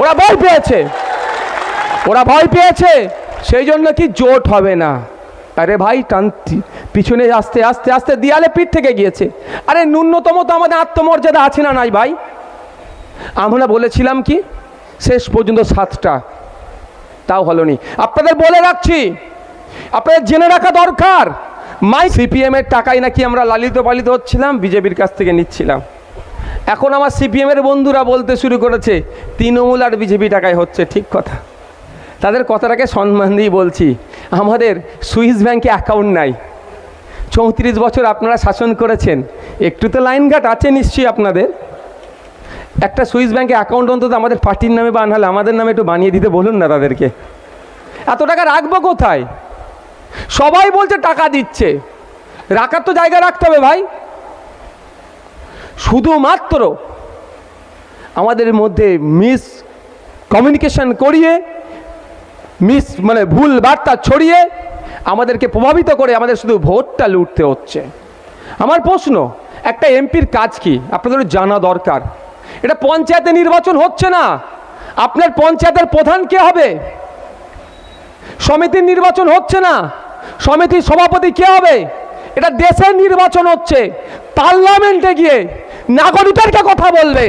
ওরা ভয় পেয়েছে। ওরা ভয় পেয়েছে। সেই জন্য কি জোট হবে না? আরে ভাই টান পিছনে আস্তে আস্তে আস্তে দেয়ালে পিঠ থেকে গিয়েছে। আরে ন্যূনতম তো আমাদের আত্মমর্যাদা আছে না নাই ভাই? আমরা বলেছিলাম কি, শেষ পর্যন্ত সাতটা। তাও হলো নি আপনাদের বলে রাখছি, আপনাদের জেনে রাখা দরকার। মাই সিপিএম এর টাকায় নাকি আমরা লালিত পালিত হচ্ছিলাম, বিজেপির কাছ থেকে নিচ্ছিলাম। এখন আমার সিপিএমের বন্ধুরা বলতে শুরু করেছে, তৃণমূল আর বিজেপি টাকায় হচ্ছে। ঠিক কথা। তাদের কথাটাকে সম্মান দিয়ে বলছি, আমাদের সুইস ব্যাংকে অ্যাকাউন্ট নাই। চৌত্রিশ বছর আপনারা শাসন করেছেন, একটু তো লাইন ঘাট আছে নিশ্চয়ই আপনাদের। একটা সুইস ব্যাংকে অ্যাকাউন্ট অন্তত আমাদের পার্টির নামে বা নাহলে আমাদের নামে একটু বানিয়ে দিতে বলুন না তাদেরকে। এত টাকা রাখব কোথায়? সবাই বলছে টাকা দিচ্ছে। রাখার তো জায়গা রাখতে হবে ভাই। শুধুমাত্র আমাদের মধ্যে মিস কমিউনিকেশন করিয়ে, মিস মানে ভুল বার্তা ছড়িয়ে আমাদেরকে প্রভাবিত করে আমাদের শুধু ভোটটা লুটতে হচ্ছে। আমার প্রশ্ন, একটা এমপির কাজ কি? আপনাদের জানা দরকার। এটা পঞ্চায়েতে নির্বাচন হচ্ছে না। আপনার পঞ্চায়েতের প্রধান কে হবে? সমিতির নির্বাচন হচ্ছে না। সমিতির সভাপতি কে হবে? এটা দেশের নির্বাচন হচ্ছে। পার্লামেন্টে গিয়ে নাগরিকদেরকে কথা বলবে।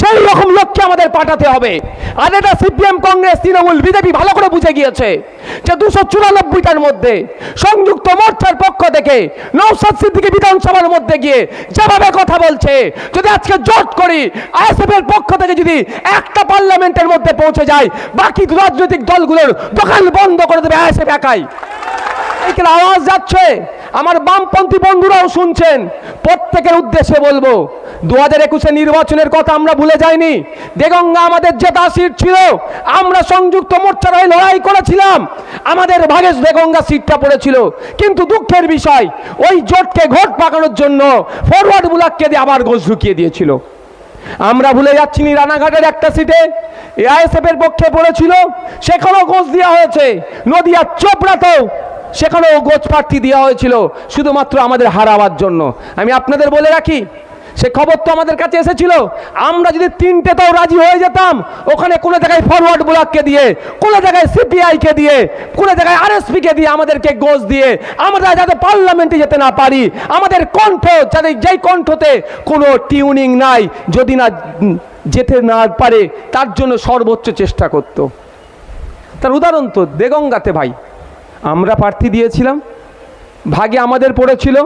সেই রকম লক্ষ্যে আমাদের পাঠাতে হবে। আর এটা সিপিএম, কংগ্রেস, তৃণমূল, বিজেপি ভালো করে বুঝে গিয়েছে যে দুশো চুরানব্বইটার মধ্যে সংযুক্ত মোর্চার পক্ষ থেকে নৌসাদ সিদ্দিকী বিধানসভার মধ্যে গিয়ে যেভাবে কথা বলছে, যদি আজকে জোট করি, আইএসএফ এর পক্ষ থেকে যদি একটা পার্লামেন্টের মধ্যে পৌঁছে যায়, বাকি রাজনৈতিক দলগুলোর দোকান বন্ধ করে দেবে আইএসএফ একাই। এইখানে আওয়াজ যাচ্ছে। আমার বামপন্থী বন্ধুরাও শুনছেন। প্রত্যেকের উদ্দেশ্যে বলব দু হাজার একুশে নির্বাচনের কথা আমরা ভুলে যাইনি। দেগঙ্গা আমাদের জেতা সিট ছিল। আমরা সংযুক্ত মোর্চার হয়ে লড়াই করেছিলাম। আমাদের ভাগেশ দেগঙ্গা সিটটা পড়েছিল। কিন্তু দুঃখের বিষয়, ওই জোটকে ঘোট পাকানোর জন্য ফরওয়ার্ড বুলাককে দিয়ে আবার গোছ ঢুকিয়ে দিয়েছিল। আমরা ভুলে যাচ্ছি নি রানাঘাটের একটা সিটে। এআইএসএফ এর পক্ষে পড়েছিল। সেখানেও গোছ দেওয়া হয়েছে। নদিয়া চোপড়াতেও সেখানেও গোছ প্রার্থী দেওয়া হয়েছিল শুধুমাত্র আমাদের হারাবার জন্য। আমি আপনাদের বলে রাখি, সে খবর তো আমাদের কাছে এসেছিল। আমরা যদি তিনটেতেও রাজি হয়ে যেতাম, ওখানে কোনো জায়গায় ফরওয়ার্ড ব্লককে দিয়ে, কোনো জায়গায় সিপিআইকে দিয়ে, কোনো জায়গায় আরএসপিকে দিয়ে আমাদেরকে গোজ দিয়ে, আমরা যাতে পার্লামেন্টে যেতে না পারি, আমাদের কণ্ঠ যাতে যেই কণ্ঠতে কোনো টিউনিং নাই, যদি না যেতে না পারে, তার জন্য সর্বোচ্চ চেষ্টা করত। তার উদাহরণ তো দেগঙ্গাতে ভাই। আমরা প্রার্থী দিয়েছিলাম। ভাগে আমাদের পড়েছিল।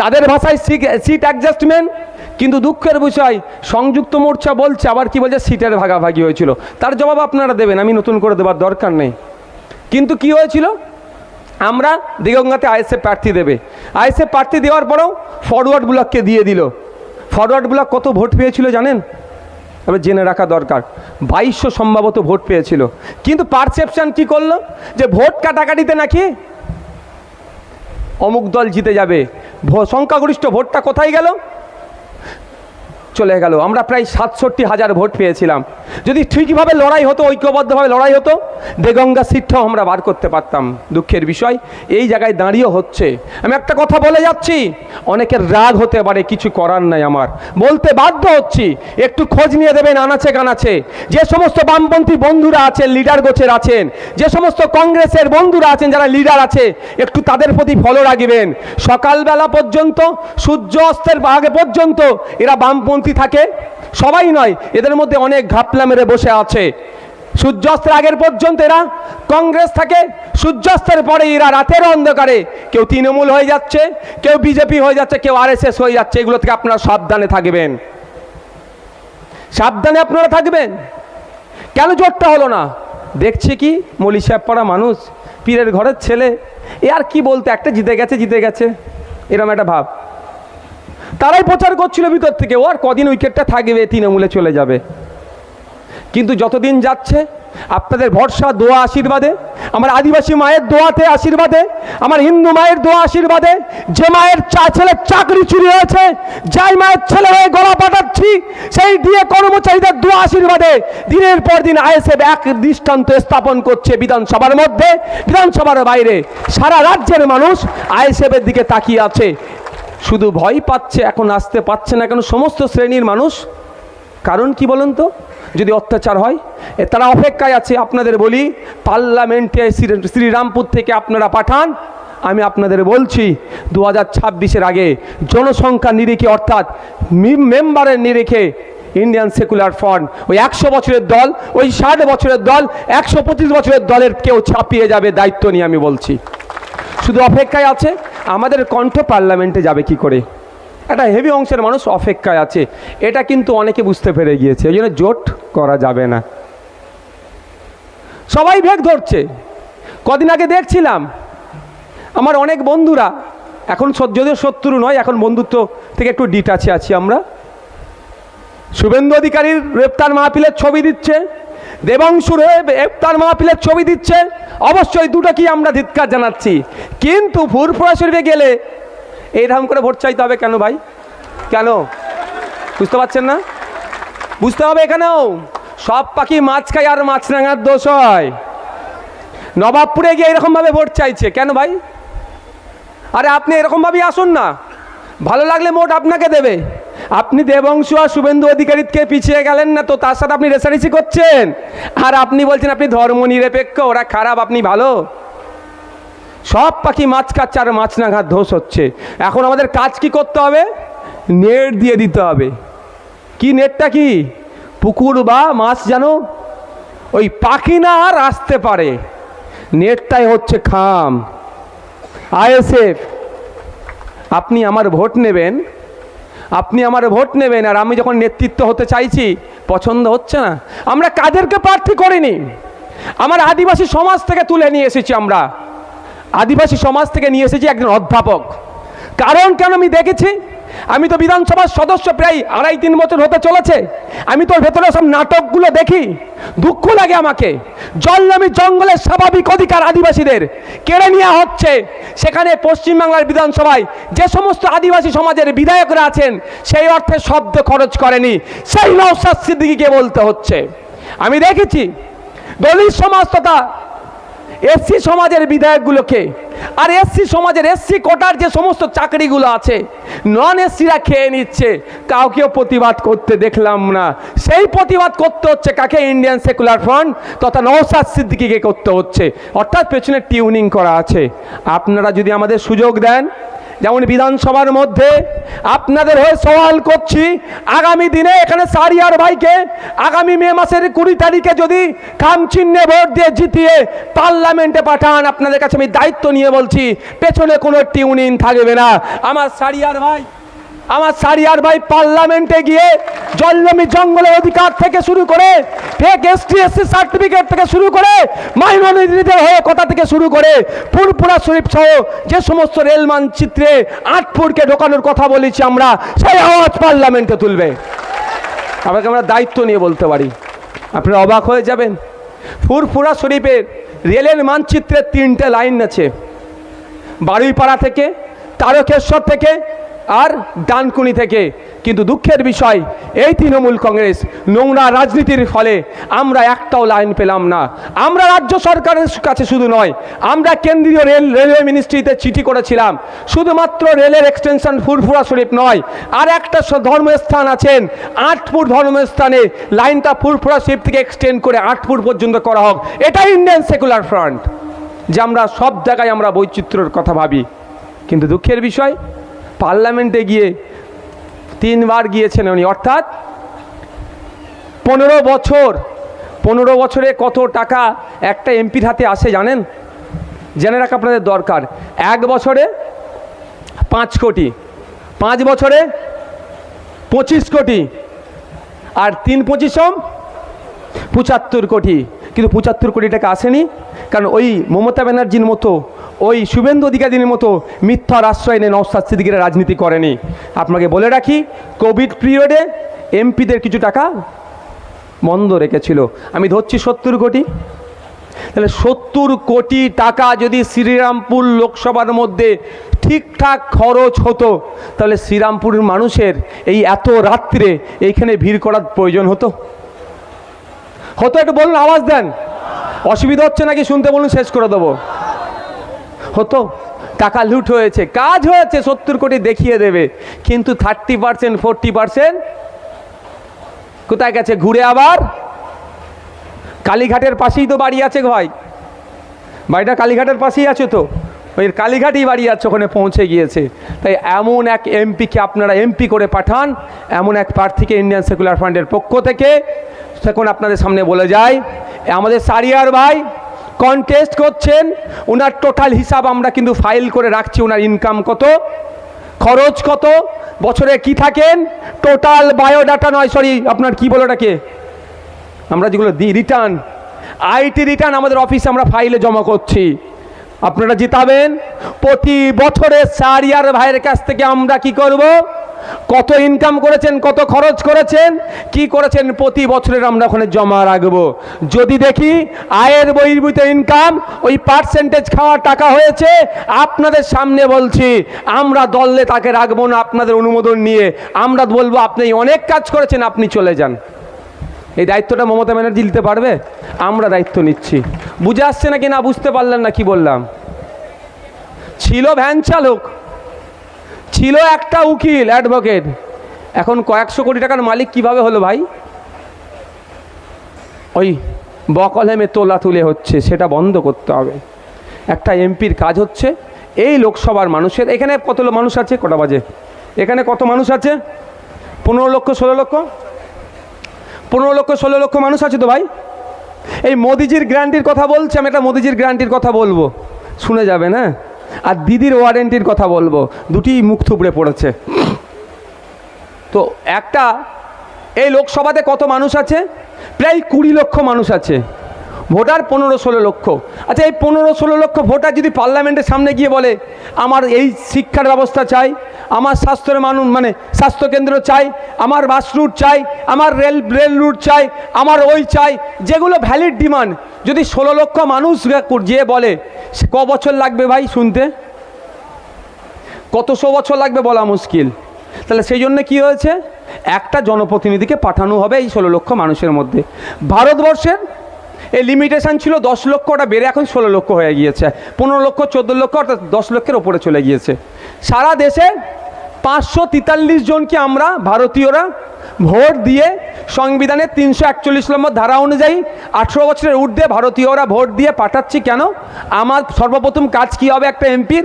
তাদের ভাষায় সিট অ্যাডজাস্টমেন্ট, কিন্তু দুঃখের বিষয়, সংযুক্ত মোর্চা বলছে, আবার কি বলছে, সিটের ভাগাভাগি হয়েছিল। তার জবাব আপনারা দেবেন, আমি নতুন করে দেওয়ার দরকার নেই। কিন্তু কি হয়েছিল? আমরা দিগঙ্গাতে আইএসএফ প্রার্থী দেবে। আইএসএফ প্রার্থী দেওয়ার পরেও ফরওয়ার্ড ব্লককে দিয়ে দিল। ফরওয়ার্ড ব্লক কত ভোট পেয়েছিল জানেন? তবে জেনে রাখা দরকার। বাইশশো সম্ভবত ভোট পেয়েছিল। কিন্তু পারসেপশান কি করল? যে ভোট কাটাকাটিতে নাকি অমুক দল জিতে যাবে। সংখ্যাগরিষ্ঠ ভোটটা কোথায় গেল? চলে গেল। আমরা প্রায় সাতষট্টি হাজার ভোট পেয়েছিলাম। যদি ঠিকভাবে লড়াই হতো, ঐক্যবদ্ধভাবে লড়াই হতো, দেগঙ্গা সিটটাও আমরা বার করতে পারতাম। দুঃখের বিষয়, এই জায়গায় দাঁড়িয়ে হচ্ছে। আমি একটা কথা বলে যাচ্ছি, অনেকের রাগ হতে পারে, কিছু করার নাই আমার। বলতে বাধ্য হচ্ছি, একটু খোঁজ নিয়ে দেবেন আনাচে কানাচে। যে সমস্ত বামপন্থী বন্ধুরা আছেন, লিডার গোছের আছেন, যে সমস্ত কংগ্রেসের বন্ধুরা আছেন যারা লিডার আছে, একটু তাদের প্রতি ফলো রাখবেন। সকালবেলা পর্যন্ত, সূর্য অস্তের আগে পর্যন্ত, এরা বামপন্থী থাকে। সবাই নয়, এদের মধ্যে অনেক ঘাপলা মেরে বসে আছে। সূর্যাস্তের আগের পর্যন্ত এরা কংগ্রেস থাকে, সূর্যাস্তের পরে এরা রাতের অন্ধকারে। কেউ তৃণমূল হয়ে যাচ্ছে, কেউ বিজেপি হয়ে যাচ্ছে, কেউ আরএসএস হয়ে যাচ্ছে, এগুলো থেকে আপনারা সাবধানে থাকবেন। সাবধানে আপনারা থাকবেন। কেন জোরটা হলো না? দেখছি কি, মলি পড়া মানুষ, পীরের ঘরের ছেলে। এ আর কি বলতে, একটা জিতে গেছে জিতে গেছে। এরম একটা ভাব। তারাই প্রচার করছিল ভিতর থেকে। ও আর কদিন উইকেটটা থাকবে, তৃণমূলে চলে যাবে। কিন্তু যতদিন যাচ্ছে, আপনাদের ভরসা, দোয়া, আশীর্বাদে। আমার আদিবাসী মায়ের দোয়াতে আশীর্বাদে, আমার হিন্দু মায়ের দোয়া আশীর্বাদে, যে মায়ের চা, ছেলের চাকরি চুরি হয়েছে, যাই মায়ের ছেলে হয়ে গলা পাঠাচ্ছি, সেই দিয়ে কর্মচারীদের দোয়া আশীর্বাদে দিনের পর দিন আইএসএফ এক দৃষ্টান্ত স্থাপন করছে বিধানসভার মধ্যে। বিধানসভার বাইরে সারা রাজ্যের মানুষ আইএসএফের দিকে তাকিয়ে আছে। শুধু ভয় পাচ্ছে, এখন আসতে পারছে না কেন? সমস্ত শ্রেণির মানুষ। কারণ কি বলুন তো? যদি অত্যাচার হয় তারা অপেক্ষায় আছে। আপনাদের বলি, পার্লামেন্টে শ্রী- শ্রীরামপুর থেকে আপনারা পাঠান। আমি আপনাদের বলছি দু হাজার আগে জনসংখ্যা নিরিখে, অর্থাৎ মেম্বারের নিরিখে ইন্ডিয়ান সেকুলার ফ্রন্ট, ওই একশো বছরের দল, ওই ষাট বছরের দল, একশো পঁচিশ বছরের দলের কেউ ছাপিয়ে যাবে, দায়িত্ব নিয়ে আমি বলছি। শুধু অপেক্ষায় আছে আমাদের কণ্ঠ পার্লামেন্টে যাবে কি করে? একটা হেভি অংশের মানুষ অপেক্ষায় আছে। এটা কিন্তু অনেকে বুঝতে পেরে গিয়েছে। ওই জন্য জোট করা যাবে না। সবাই ভেগ ধরছে। কদিন আগে দেখছিলাম, আমার অনেক বন্ধুরা, এখন যদিও শত্রু নয়, এখন বন্ধুত্ব থেকে একটু ডিটাচে আছি আমরা। শুভেন্দু অধিকারীর গ্রেপ্তার মাহফিলের ছবি দিচ্ছে। দেবাংশুর হয়ে গ্রেপ্তার মাহফিলের ছবি দিচ্ছে। অবশ্যই দুটো কি আমরা ধিৎকার জানাচ্ছি। কিন্তু ফুরফুরা শরীফে গেলে এইরকম করে ভোট চাইতে হবে কেন ভাই? কেন? বুঝতে পারছেন না? বুঝতে হবে এখানেও। সব পাখি মাছ খায় আর মাছ রাঙার দোষ হয়। নবাবপুরে গিয়ে এরকমভাবে ভোট চাইছে। কেন ভাই? আরে আপনি এরকমভাবেই আসুন না। ভালো লাগলে মোট আপনাকে দেবে। আপনি দেবংশু আর শুভেন্দু অধিকারীকে পিছিয়ে গেলেন না তো তার সাথে আপনি রেসারেসি করছেন? আর আপনি বলছেন আপনি ধর্ম নিরপেক্ষ, ওরা খারাপ, আপনি ভালো? সব পাখি মাছ খাচ্ছে আর মাছ না ঘাত ধোষ হচ্ছে। এখন আমাদের কাজ কি করতে হবে? নেট দিয়ে দিতে হবে। কি নেটটা কি? পুকুর বা মাছ যেন ওই পাখি না আর আসতে পারে। নেটটাই হচ্ছে খাম। আইএসএফ, আপনি আমার ভোট নেবেন। আপনি আমার ভোট নেবেন আর আমি যখন নেতৃত্ব হতে চাইছি, পছন্দ হচ্ছে না। আমরা কাদেরকে প্রার্থী করিনি? আমার আদিবাসী সমাজ থেকে তুলে নিয়ে এসেছি আমরা। আদিবাসী সমাজ থেকে নিয়ে এসেছি একজন অধ্যাপক। কারণ কেন আমি দেখেছি? আমি তো বিধানসভার সদস্য প্রায় আড়াই তিন বছর হতে চলেছে। আমি তোর ভেতরে সব নাটকগুলো দেখি। দুঃখ লাগে আমাকে। জলনামি জঙ্গলের স্বাভাবিক অধিকার আদিবাসীদের কেড়ে নেওয়া হচ্ছে। সেখানে পশ্চিমবাংলার বিধানসভায় যে সমস্ত আদিবাসী সমাজের বিধায়করা আছেন, সেই অর্থে শব্দ খরচ করেনি। সেই নৌসাদ সিদ্দিকিকে বলতে হচ্ছে। আমি দেখেছি, দলিত সমাজ তথা এসসি সমাজের বিধায়কগুলোকে আর এসসি সমাজের এসসি কোটার যে সমস্ত চাকরিগুলো আছে নন এসসিরা খেয়ে নিচ্ছে। কাউকেও প্রতিবাদ করতে দেখলাম না। সেই প্রতিবাদ করতে হচ্ছে কাকে? ইন্ডিয়ান সেকুলার ফ্রন্ট তথা নৌসাদ সিদ্দিকিকে করতে হচ্ছে। অর্থাৎ পেছনে টিউনিং করা আছে। আপনারা যদি আমাদের সুযোগ দেন যেমন বিধানসভার মধ্যে আপনাদের হয়ে সওয়াল করছি, আগামী দিনে এখানে সারিয়ার ভাইকে আগামী মে মাসের কুড়ি তারিখে যদি কাম চিহ্নে ভোট দিয়ে জিতিয়ে পার্লামেন্টে পাঠান, আপনাদের কাছে আমি দায়িত্ব নিয়ে বলছি, পেছনে কোনো টিউনিং থাকবে না। আমার সারিয়ার ভাই আমার সারিয়ার ভাই পার্লামেন্টে গিয়ে জলজমি জঙ্গলের অধিকার থেকে শুরু করে ফেক এসটি এসসি সার্টিফিকেট থেকে শুরু করে মাইনরিটিদের হয়ে কথা থেকে শুরু করে ফুরপুরা শরীফ সহ যে সমস্ত রেল মানচিত্রে আটপুরকে ঢোকানোর কথা বলেছি আমরা, সেই আওয়াজ পার্লামেন্টে তুলবে। আপনাকে আমরা দায়িত্ব নিয়ে বলতে পারি। আপনারা অবাক হয়ে যাবেন। ফুরফুরা শরীফের রেলের মানচিত্রে তিনটে লাইন আছে। বারুইপাড়া থেকে, তারকেশ্বর থেকে আর ডানকুনি থেকে। কিন্তু দুঃখের বিষয়, এই তৃণমূল কংগ্রেস নোংরা রাজনীতির ফলে আমরা একটাও লাইন পেলাম না। আমরা রাজ্য সরকারের কাছে শুধু নয়, আমরা কেন্দ্রীয় রেল, রেলওয়ে মিনিস্ট্রিতে চিঠি করেছিলাম। শুধুমাত্র রেলের এক্সটেনশন ফুরফুরা শরীফ নয়, আর একটা ধর্মস্থান আছেন, আটপুর ধর্মস্থানে লাইনটা ফুরফুরা শরীফ থেকে এক্সটেন্ড করে আটপুর পর্যন্ত করা হোক। এটাই ইন্ডিয়ান সেকুলার ফ্রন্ট যে আমরা সব জায়গায় আমরা বৈচিত্র্যের কথা ভাবি। কিন্তু দুঃখের বিষয় পার্লামেন্টে গিয়ে তিনবার গিয়েছেন উনি। অর্থাৎ পনেরো বছর, পনেরো বছরে কত টাকা একটা এমপির হাতে আসে জানেন? জেনে রাখা আপনাদের দরকার। এক বছরে পাঁচ কোটি, পাঁচ বছরে পঁচিশ কোটি, আর তিন পঁচিশম পঁচাত্তর কোটি। কিন্তু পঁচাত্তর কোটি টাকা আসেনি, কারণ ওই মমতা ব্যানার্জির মতো ওই শুভেন্দু অধিকারীর মতো মিথ্যার আশ্রয় নিয়ে নওসাদ সিদ্দিকিরা রাজনীতি করেনি। আপনাকে বলে রাখি, কোভিড পিরিয়ডে এমপিদের কিছু টাকা বন্ধ রেখেছিল। আমি ধরছি সত্তর কোটি। তাহলে সত্তর কোটি টাকা যদি শ্রীরামপুর লোকসভার মধ্যে ঠিকঠাক খরচ হতো, তাহলে শ্রীরামপুরের মানুষের এই এত রাত্রে এইখানে ভিড় করার প্রয়োজন হতো? হতো একটু বলুন, আওয়াজ দেন। অসুবিধা হচ্ছে নাকি? শুনতে বলুন, শেষ করে দেবো। হতো, টাকা লুট হয়েছে, কাজ হয়েছে, সত্তর কোটি দেখিয়ে দেবে, কিন্তু থার্টি পার্সেন্ট, ফোরটি পার্সেন্ট কোথায় গেছে? ঘুরে আবার? কালীঘাটের পাশেই তো বাড়ি আছে ভাই। বাড়িটা কালীঘাটের পাশেই আছে তো। ওই কালীঘাটেই বাড়ি আছে, ওখানে পৌঁছে গিয়েছে। তাই এমন এক এমপিকে আপনারা এমপি করে পাঠান, এমন এক প্রার্থীকে ইন্ডিয়ান সেকুলার ফান্ডের পক্ষ থেকে। সেখন আপনাদের সামনে বলে যায় আমাদের সারিয়ার ভাই কন্টেস্ট করছেন ওনার টোটাল হিসাব আমরা কিন্তু ফাইল করে রাখছি ওনার ইনকাম কত, খরচ কত, বছরে কি থাকেন টোটাল বায়োডাটা নয় সরি আপনার কি বলো ওটাকে? আমরা যেগুলো দিই রিটার্ন আইটি রিটার্ন আমাদের অফিসে আমরা ফাইলে জমা করছি। আপনারা জিতাবেন, প্রতি বছরে সারিয়ার ভাইয়ের কাছ থেকে আমরা কি করব? কত ইনকাম করেছেন, কত খরচ করেছেন, কি করেছেন প্রতি বছরের আমরা ওখানে জমা রাখব। যদি দেখি আয়ের বহির্ভূত ইনকাম ওই পার্সেন্টেজ খাওয়ার টাকা হয়েছে, আপনাদের সামনে বলছি, আমরা দললে তাকে রাখব না আপনাদের অনুমোদন নিয়ে। আমরা বলব, আপনি অনেক কাজ করেছেন, আপনি চলে যান। এই দায়িত্বটা মমতা ব্যানার্জি নিতে পারবে? আমরা দায়িত্ব নিচ্ছি। বুঝে আসছে নাকি না, বুঝতে পারলেন না কি বললাম? ছিল ভ্যান চালক। ছিল একটা উকিল অ্যাডভোকেট এখন কয়েকশো কোটি টাকার মালিক কীভাবে হলো ভাই? ওই বকলহেমে তোলা তুলে হচ্ছে, সেটা বন্ধ করতে হবে। একটা এমপির কাজ হচ্ছে, এই লোকসভার মানুষের, এখানে কত মানুষ আছে? কটা বাজে? এখানে কত মানুষ আছে? পনেরো লক্ষ, ষোলো লক্ষ? পনেরো লক্ষ, ষোলো লক্ষ মানুষ আছে তো ভাই? এই মোদিজির গ্যারান্টির কথা বলছি, আমি একটা মোদিজির গ্যারান্টির কথা বলব। শুনে যাবে না আর দিদির ওয়ারেন্টির কথা বলব। দুটি মুখ থুবড়ে পড়েছে। তো একটা, এই লোকসভাতে কত মানুষ আছে? প্রায় কুড়ি লক্ষ মানুষ আছে। ভোটার পনেরো ষোলো লক্ষ। আচ্ছা এই পনেরো ষোলো লক্ষ ভোটার যদি পার্লামেন্টের সামনে গিয়ে বলে, আমার এই শিক্ষার ব্যবস্থা চাই আমার স্বাস্থ্যের মানুষ মানে স্বাস্থ্যকেন্দ্র চাই, আমার বাস রুট চাই, আমার রেল রেল রুট চাই, আমার ওই চাই, যেগুলো ভ্যালিড ডিমান্ড যদি ষোলো লক্ষ মানুষ যে বলে, সে ক বছর লাগবে ভাই শুনতে? কতশো বছর লাগবে বলা মুশকিল। তাহলে সেই জন্য কী হয়েছে? একটা জনপ্রতিনিধিকে পাঠানো হবে এই ষোলো লক্ষ মানুষের মধ্যে। ভারতবর্ষের এই লিমিটেশন ছিল দশ লক্ষ ওটা বেড়ে এখন ষোলো লক্ষ হয়ে গিয়েছে। পনেরো লক্ষ, চোদ্দ লক্ষ, অর্থাৎ দশ লক্ষের ওপরে চলে গিয়েছে। সারা দেশে পাঁচশো তেতাল্লিশ জনকে আমরা ভারতীয়রা ভোট দিয়ে সংবিধানের তিনশো একচল্লিশ নম্বর ধারা অনুযায়ী আঠেরো বছরের ঊর্ধ্বে ভারতীয়রা ভোট দিয়ে পাঠাচ্ছি কেন? আমার সর্বপ্রথম কাজ কী হবে একটা এমপির?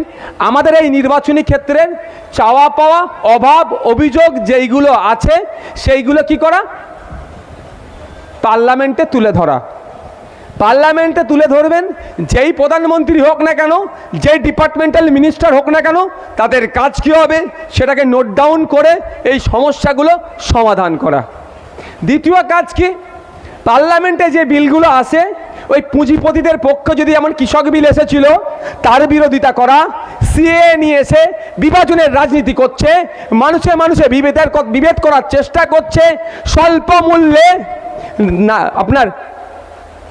আমাদের এই নির্বাচনী ক্ষেত্রের চাওয়া পাওয়া, অভাব, অভিযোগ যেইগুলো আছে, সেইগুলো কি করা? পার্লামেন্টে তুলে ধরা। পার্লামেন্টে তুলে ধরবেন, যেই প্রধানমন্ত্রী হোক না কেন, যেই ডিপার্টমেন্টাল মিনিস্টার হোক না কেন, তাদের কাজ কী হবে সেটাকে নোট ডাউন করে এই সমস্যাগুলো সমাধান করা। দ্বিতীয় কাজ কি? পার্লামেন্টে যে বিলগুলো আসে, ওই পুঁজিপতিদের পক্ষে যদি এমন কৃষক বিল এসেছিল, তার বিরোধিতা করা সিএ নিয়ে এসে বিভাজনের রাজনীতি করছে, মানুষে মানুষে বিভেদের বিভেদ করার চেষ্টা করছে, স্বল্প মূল্যে না, আপনার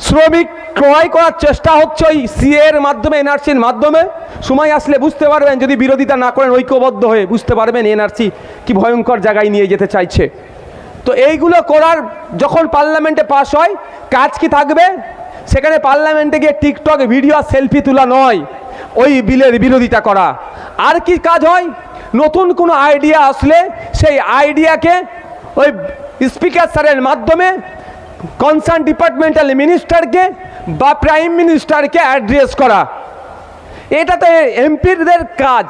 শ্রমিক ক্রয় করার চেষ্টা হচ্ছে ওই সিএ এর মাধ্যমে, এনআরসির মাধ্যমে। সময় আসলে বুঝতে পারবেন, যদি বিরোধিতা না করেন, ঐক্যবদ্ধ হয়ে বুঝতে পারবেন এনআরসি কি ভয়ঙ্কর জায়গায় নিয়ে যেতে চাইছে। তো এইগুলো করার যখন পার্লামেন্টে পাস হয়, কাজ কি থাকবে? সেখানে পার্লামেন্টে গিয়ে টিকটক ভিডিও আর সেলফি তোলা নয়, ওই বিলের বিরোধিতা করা। আর কি কাজ হয়? নতুন কোনো আইডিয়া আসলে সেই আইডিয়াকে ওই স্পিকার স্যারের মাধ্যমে কনসার্ন ডিপার্টমেন্টাল মিনিস্টারকে বা প্রাইম মিনিস্টারকে অ্যাড্রেস করা? এটা তো এমপিদের কাজ।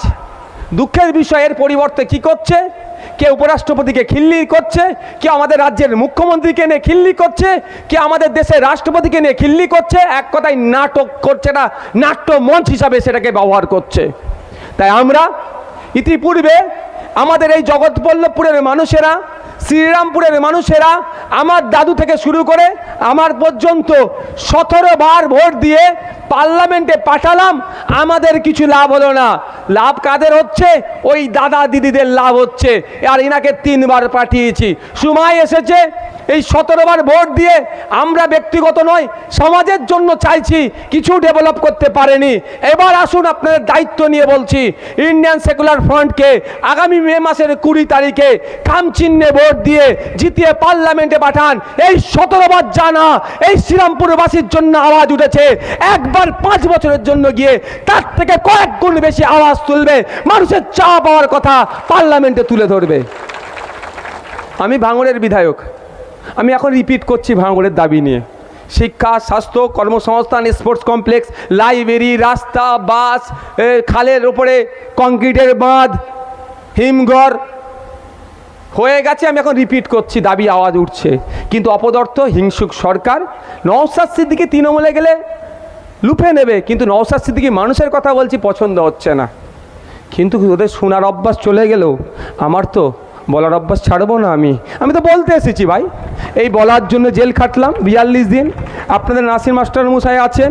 দুঃখের বিষয়ের পরিবর্তে কি করছে? কে উপরাষ্ট্রপতিকে খিল্লি করছে? কে আমাদের রাজ্যের মুখ্যমন্ত্রীকে নিয়ে খিল্লি করছে? কে আমাদের দেশের রাষ্ট্রপতিকে নিয়ে খিল্লি করছে? এক কথায় নাটক করছে না নাট্য মঞ্চ হিসাবে সেটাকে ব্যবহার করছে। তাই আমরা ইতিপূর্বে আমাদের এই জগৎবল্লভপুরের মানুষেরা শ্রীরামপুরের মানুষেরা আমার দাদু থেকে শুরু করে আমার পর্যন্ত সতেরো বার ভোট দিয়ে পার্লামেন্টে পাঠালাম, আমাদের কিছু লাভ হলো না। লাভ কাদের হচ্ছে? ওই দাদা দিদিদের লাভ হচ্ছে। আর এনাকে তিনবার পাঠিয়েছি। সময় এসেছে, এই সতেরোবার ভোট দিয়ে আমরা ব্যক্তিগত নয়, সমাজের জন্য চাইছি, কিছু ডেভেলপ করতে পারেনি। এবার আসুন আপনাদের দায়িত্ব নিয়ে বলছি ইন্ডিয়ান সেকুলার ফ্রন্টকে আগামী মে মাসের কুড়ি তারিখে চিহ্নে ভোট দিয়ে জিতিয়ে পার্লামেন্টে পাঠান। এই সতেরোবার জানা, এই শ্রীরামপুরবাসীর জন্য আওয়াজ উঠেছে। একবার পাঁচ বছরের জন্য গিয়ে তার থেকে কয়েক গুণ বেশি আওয়াজ তুলবে, মানুষের চা পাওয়ার কথা পার্লামেন্টে তুলে ধরবে। আমি ভাঙড়ের বিধায়ক। আমি এখন রিপিট করছি ভাঙড়ের দাবি নিয়ে। শিক্ষা, স্বাস্থ্য, কর্মসংস্থান স্পোর্টস কমপ্লেক্স লাইব্রেরি রাস্তা, বাস খালের ওপরে কংক্রিটের বাঁধ, হিমঘর। হয়ে গেছে, আমি এখন রিপিট করছি, দাবি আওয়াজ উঠছে। কিন্তু অপদর্থ, হিংসুক সরকার নওসাদ সিদ্দিকি তৃণমূলে গেলে লুফে নেবে, কিন্তু নওসাদ সিদ্দিকি মানুষের কথা বলছি, পছন্দ হচ্ছে না। কিন্তু ওদের শোনার অভ্যাস চলে গেলেও আমার তো বলার অভ্যাস ছাড়বো না আমি। আমি তো বলতে এসেছি ভাই, এই বলার জন্য জেল খাটলাম বিয়াল্লিশ দিন। আপনাদের নাসির মাস্টার মশাই আছেন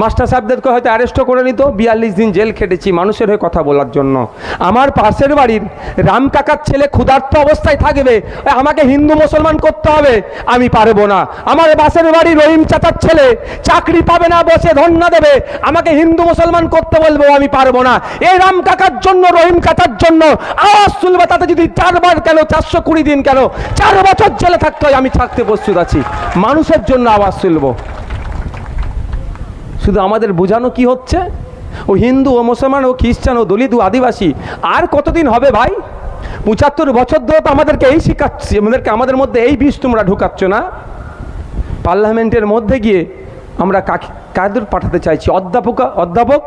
মাস্টার সাহেবদেরকে হয়তো অ্যারেস্টও করে নিত। বিয়াল্লিশ দিন জেল খেটেছি মানুষের হয়ে কথা বলার জন্য। আমার পাশের বাড়ির রাম কাকার ছেলে ক্ষুধার্ত অবস্থায় থাকবে, আমাকে হিন্দু মুসলমান করতে হবে, আমি পারব না। আমার পাশের বাড়ি রহিম চাচার ছেলে চাকরি পাবে না, বসে ধন্যা দেবে, আমাকে হিন্দু মুসলমান করতে বলব, আমি পারব না। এই রাম কাকার জন্য, রহিম কাকার জন্য আওয়াজ তুলবে, তাতে যদি চারবার কেন, চারশো কুড়ি দিন কেন, চার বছর জেলে থাকতে হয়, আমি থাকতে প্রস্তুত আছি। মানুষের জন্য আওয়াজ তুলবো। শুধু আমাদের বোঝানো কি হচ্ছে? ও হিন্দু, ও মুসলমান, ও খ্রিস্টান, ও দলিত, ও আদিবাসী, আর কতদিন হবে ভাই? পঁচাত্তর বছর ধরে তো আমাদেরকে এই শিখাচ্ছি, আমাদেরকে আমাদের মধ্যে এই বিষ তোমরা ঢুকাচ্ছ না? পার্লামেন্টের মধ্যে গিয়ে আমরা কাকে, কাদের পাঠাতে চাইছি? অধ্যাপক অধ্যাপক?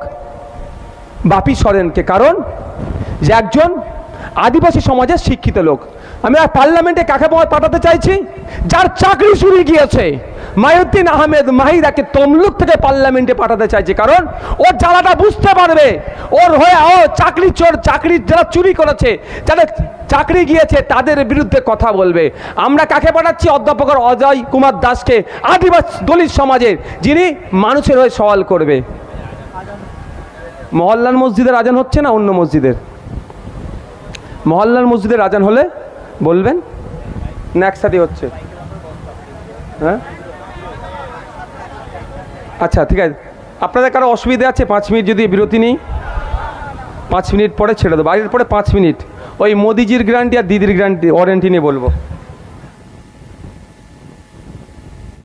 বাপি সরেনকে। কারণ যে একজন আদিবাসী সমাজের শিক্ষিত লোক। আমি আর পার্লামেন্টে কাকে পাঠাতে চাইছি? যার চাকরি চুরি গিয়েছে। মায়ুদ্দিন আহমেদ মাহিদাকে তমলুক থেকে পার্লামেন্টে পাঠাতে চাইছে। কারণ ওর জ্বালাটা বুঝতে পারবে। ওর হয়ে ও চাকরি চোর, চাকরি যারা চুরি করেছে, যাদের চাকরি গিয়েছে, তাদের বিরুদ্ধে কথা বলবে। আমরা কাকে পাঠাচ্ছি? অধ্যাপক অজয় কুমার দাসকে, আদিবাসী দলিত সমাজের, যিনি মানুষের হয়ে সওয়াল করবে। মহল্লার মসজিদের আজান হচ্ছে না অন্য মসজিদের? মহল্লার মসজিদের আজান হলে বলবেন? না হচ্ছে। হ্যাঁ? আচ্ছা ঠিক আছে। আপনাদের কারও অসুবিধে আছে? পাঁচ মিনিট যদি বিরতি নেই। পাঁচ মিনিট পরে ছেড়ে দেবো। বাইরের পরে পাঁচ মিনিট। ওই মোদিজির গ্যারান্টি আর দিদির গ্যারান্টি ওয়ারেন্টি নিয়ে বলব।